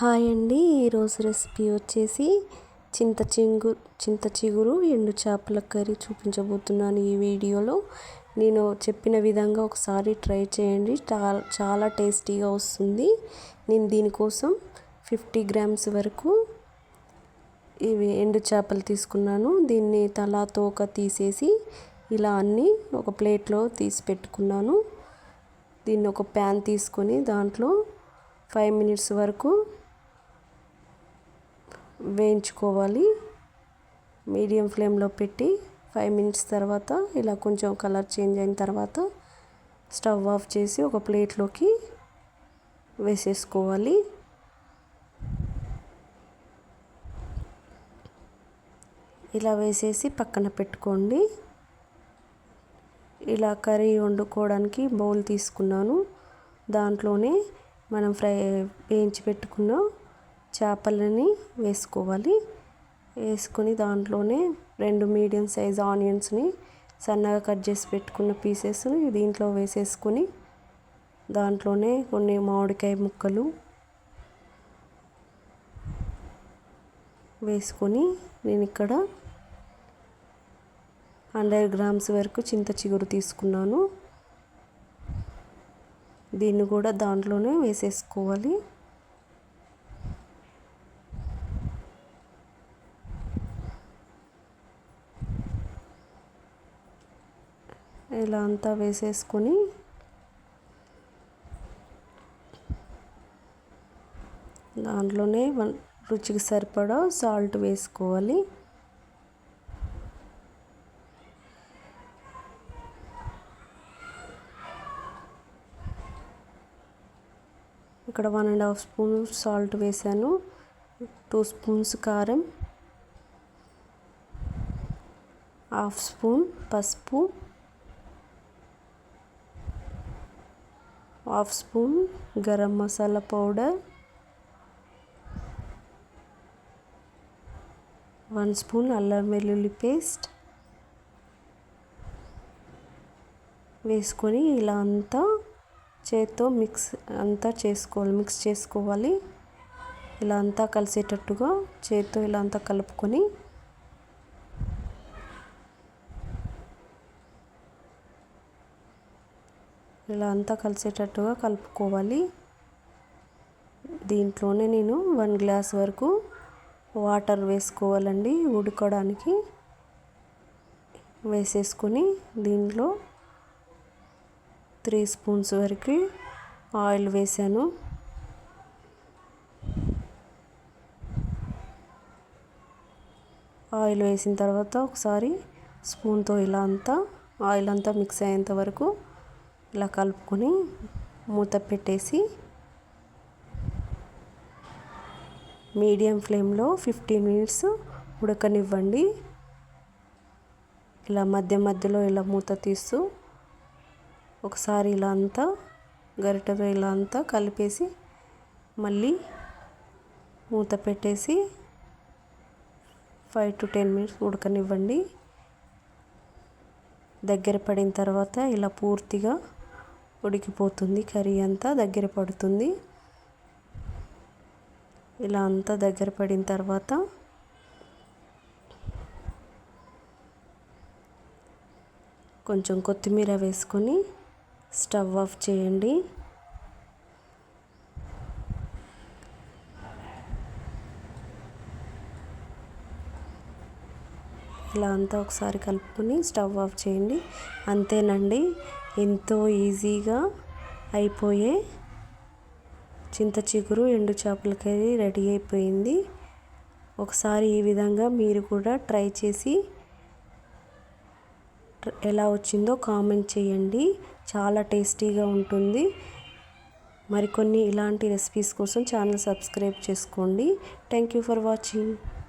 Hi అండి. ఈరోజు recipe వచ్చేసి చింత చింగు చింత చిగురు ఎండు చేపల కర్రీ చూపించబోతున్నాను ఈ వీడియోలో. నేను చెప్పిన విధంగా ఒకసారి ట్రై చేయండి. చాలా టేస్టీగా వస్తుంది. నేను దీనికోసం ఫిఫ్టీ గ్రామ్స్ వరకు ఇవి ఎండు చేపలు తీసుకున్నాను. దీన్ని తలా తోక తీసేసి ఇలా అన్నీ ఒక ప్లేట్లో తీసి పెట్టుకున్నాను. దీన్ని ఒక ప్యాన్ తీసుకొని దాంట్లో ఫైవ్ మినిట్స్ వరకు వేయించుకోవాలి. మీడియం ఫ్లేమ్లో పెట్టి ఫైవ్ మినిట్స్ తర్వాత ఇలా కొంచెం కలర్ చేంజ్ అయిన తర్వాత స్టవ్ ఆఫ్ చేసి ఒక ప్లేట్లోకి వేసేసుకోవాలి. ఇలా వేసేసి పక్కన పెట్టుకోండి. ఇలా కర్రీ వండుకోవడానికి బౌల్ తీసుకున్నాను. దాంట్లోనే మనం ఫ్రై వేయించి పెట్టుకున్న చేపలని వేసుకోవాలి. వేసుకొని దాంట్లోనే రెండు మీడియం సైజ్ ఆనియన్స్ని సన్నగా కట్ చేసి పెట్టుకున్న పీసెస్ని దీంట్లో వేసేసుకొని దాంట్లోనే కొన్ని మామిడికాయ ముక్కలు వేసుకొని నేను ఇక్కడ హండ్రెడ్ గ్రామ్స్ వరకు చింత చిగురు తీసుకున్నాను. దీన్ని కూడా దాంట్లోనే వేసేసుకోవాలి. ఇలా అంతా వేసేసుకొని దాంట్లోనే వన్ రుచికి సరిపడా సాల్ట్ వేసుకోవాలి. ఇక్కడ one and half spoon salt వేసాను. టూ స్పూన్స్ కారం. హాఫ్ స్పూన్ పసుపు. Half spoon garam masala powder one spoon అల్లం వెల్లుల్లి పేస్ట్ వేసుకొని ఇలా అంతా చేత్తో మిక్స్ అంతా చేసుకోవాలి మిక్స్ చేసుకోవాలి. ఇలా అంతా కలిసేటట్టుగా చేత్తో ఇలా అంతా కలుపుకొని ఇలా అంతా కలిసేటట్టుగా కలుపుకోవాలి. దీంట్లోనే నేను వన్ గ్లాస్ వరకు వాటర్ వేసుకోవాలండి ఉడకడానికి. వేసేసుకొని దీంట్లో త్రీ స్పూన్స్ వరకు ఆయిల్ వేసాను. ఆయిల్ వేసిన తర్వాత ఒకసారి స్పూన్తో ఇలా అంతా ఆయిల్ అంతా మిక్స్ అయ్యేంత వరకు ఇలా కలుపుకొని మూత పెట్టేసి మీడియం ఫ్లేమ్లో ఫిఫ్టీన్ మినిట్స్ ఉడకనివ్వండి. ఇలా మధ్య మధ్యలో ఇలా మూత తీస్తూ ఒకసారి ఇలా అంతా గరిటెతో ఇలా అంతా కలిపేసి మళ్ళీ మూత పెట్టేసి ఫైవ్ టు టెన్ మినిట్స్ ఉడకనివ్వండి. దగ్గర పడిన తర్వాత ఇలా పూర్తిగా ఉడికిపోతుంది కర్రీ అంతా దగ్గర పడుతుంది. ఇలా అంతా దగ్గర పడిన తర్వాత కొంచెం కొత్తిమీర వేసుకొని స్టవ్ ఆఫ్ చేయండి. ఇలా అంతా ఒకసారి కలుపుకొని స్టవ్ ఆఫ్ చేయండి. అంతేనండి. ఎంతో ఈజీగా అయిపోయే చింత చిగురు ఎండు చేపల కర్రీ రెడీ అయిపోయింది. ఒకసారి ఈ విధంగా మీరు కూడా ట్రై చేసి ఎలా వచ్చిందో కామెంట్ చేయండి. చాలా టేస్టీగా ఉంటుంది. మరికొన్ని ఇలాంటి రెసిపీస్ కోసం ఛానల్ సబ్స్క్రైబ్ చేసుకోండి. Thank you for watching.